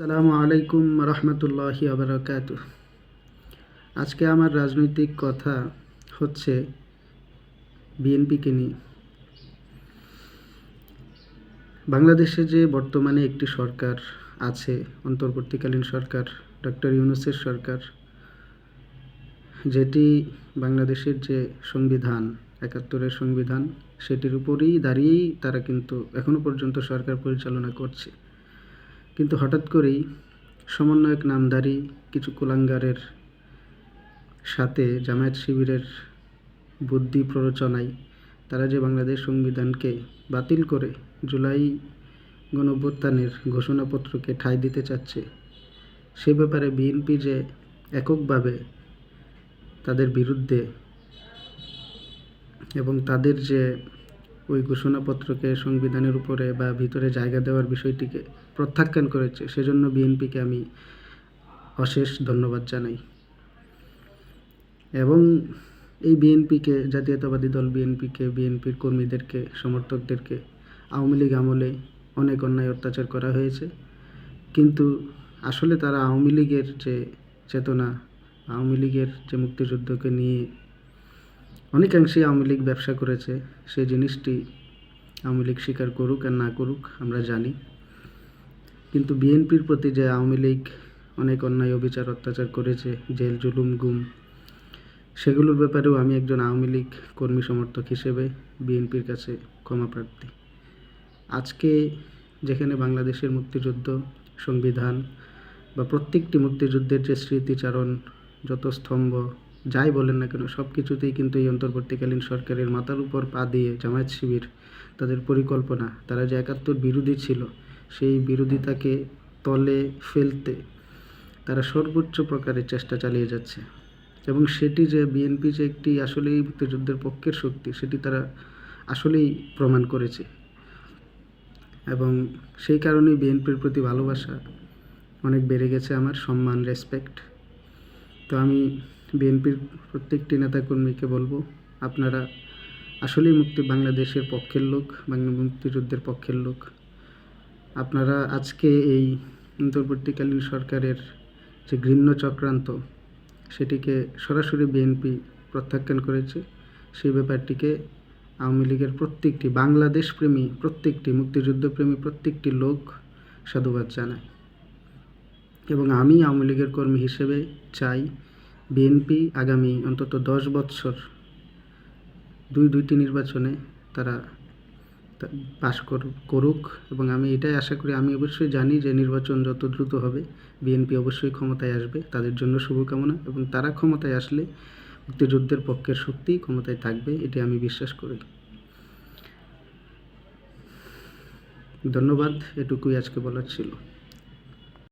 সালামু আলাইকুম রহমতুল্লাহি আবরকাত আজকে আমার রাজনৈতিক কথা হচ্ছে বিএনপিকে নিয়ে। বাংলাদেশে যে বর্তমানে একটি সরকার আছে, অন্তর্বর্তীকালীন সরকার, ডক্টর ইউনুসের সরকার, যেটি বাংলাদেশের যে সংবিধান, একাত্তরের সংবিধান, সেটির উপরেই দাঁড়িয়েই তারা কিন্তু এখনও পর্যন্ত সরকার পরিচালনা করছে। কিন্তু হঠাৎ করেই সমন্বয়ক নামধারী কিছু কুলাঙ্গারের সাথে জামায়াত শিবিরের বুদ্ধি প্ররোচনায় তারা যে বাংলাদেশ সংবিধানকে বাতিল করে জুলাই গণঅভ্যুত্থানের ঘোষণাপত্রকে ঠাঁই দিতে চাচ্ছে, সে ব্যাপারে বিএনপি যে এককভাবে তাদের বিরুদ্ধে এবং তাদের যে ওই ঘোষণাপত্রকে সংবিধানের উপরে বা ভিতরে জায়গা দেওয়ার বিষয়টিকে প্রত্যাখ্যান করেছে, সেজন্য বিএনপিকে আমি অশেষ ধন্যবাদ জানাই। এবং এই বিএনপিকে, জাতীয়তাবাদী দল বিএনপিকে, বিএনপির কর্মীদেরকে, সমর্থকদেরকে আওয়ামী লীগ আমলে অনেক অন্যায় অত্যাচার করা হয়েছে। কিন্তু আসলে তারা আওয়ামী লীগের যে চেতনা, আওয়ামী লীগের যে মুক্তিযুদ্ধকে নিয়ে অনেকাংশেই আওয়ামী লীগ ব্যবসা করেছে সেই জিনিসটি আওয়ামী লীগ স্বীকার করুক আর না করুক, আমরা জানি। কিন্তু বিএনপির প্রতি যে আওয়ামী লীগ অনেক অন্যায়, অবিচার, অত্যাচার করেছে, জেল, জুলুম, গুম, সেগুলোর ব্যাপারেও আমি একজন আওয়ামী লীগ কর্মী সমর্থক হিসেবে বিএনপির কাছে ক্ষমা প্রার্থী। আজকে যেখানে বাংলাদেশের মুক্তিযুদ্ধ সংবিধান বা প্রত্যেকটি মুক্তিযুদ্ধের যে স্মৃতিচারণ, যত স্তম্ভ যাই বলেন না কেন সব কিছুতেই কিন্তু এই অন্তর্বর্তীকালীন সরকারের মাথার উপর পা দিয়ে জামায়াত শিবির তাদের পরিকল্পনা, তারা যে একাত্তর বিরোধী ছিল, সেই বিরোধিতাকে তলে ফেলতে তারা সর্বোচ্চ প্রকারের চেষ্টা চালিয়ে যাচ্ছে। এবং সেটি যে বিএনপি যে একটি আসলেই মুক্তিযুদ্ধের পক্ষের শক্তি, সেটি তারা আসলেই প্রমাণ করেছে। এবং সেই কারণেই বিএনপির প্রতি ভালোবাসা অনেক বেড়ে গেছে আমার, সম্মান রেসপেক্ট তো আমি বিএনপির প্রত্যেকটি নেতাকর্মীকে বলব, আপনারা আসলেই মুক্তি বাংলাদেশের পক্ষের লোক, বাংলা মুক্তিযুদ্ধের পক্ষের লোক। আপনারা আজকে এই অন্তর্বর্তীকালীন সরকারের যে ঘৃণ্য চক্রান্ত, সেটিকে সরাসরি বিএনপি প্রত্যাখ্যান করেছে, সেই ব্যাপারটিকে আওয়ামী লীগের প্রত্যেকটি বাংলাদেশ প্রেমী প্রত্যেকটি মুক্তিযুদ্ধপ্রেমী, প্রত্যেকটি লোক সাধুবাদ জানায়। এবং আমি আওয়ামী লীগের কর্মী হিসেবে চাই বিএনপি আগামী অন্তত দশ বৎসর দুই দুইটি নির্বাচনে তারা পাশ করুক এবং আমি এটাই আশা করি, আমি অবশ্যই জানি যে নির্বাচন যত দ্রুত হবে, বিএনপি অবশ্যই ক্ষমতায় আসবে, তাদের জন্য শুভকামনা এবং তারা ক্ষমতায় আসলে মুক্তিযুদ্ধের পক্ষের শক্তি ক্ষমতায় থাকবে, এটি আমি বিশ্বাস করি। ধন্যবাদ, এটুকুই আজকে বলার ছিল।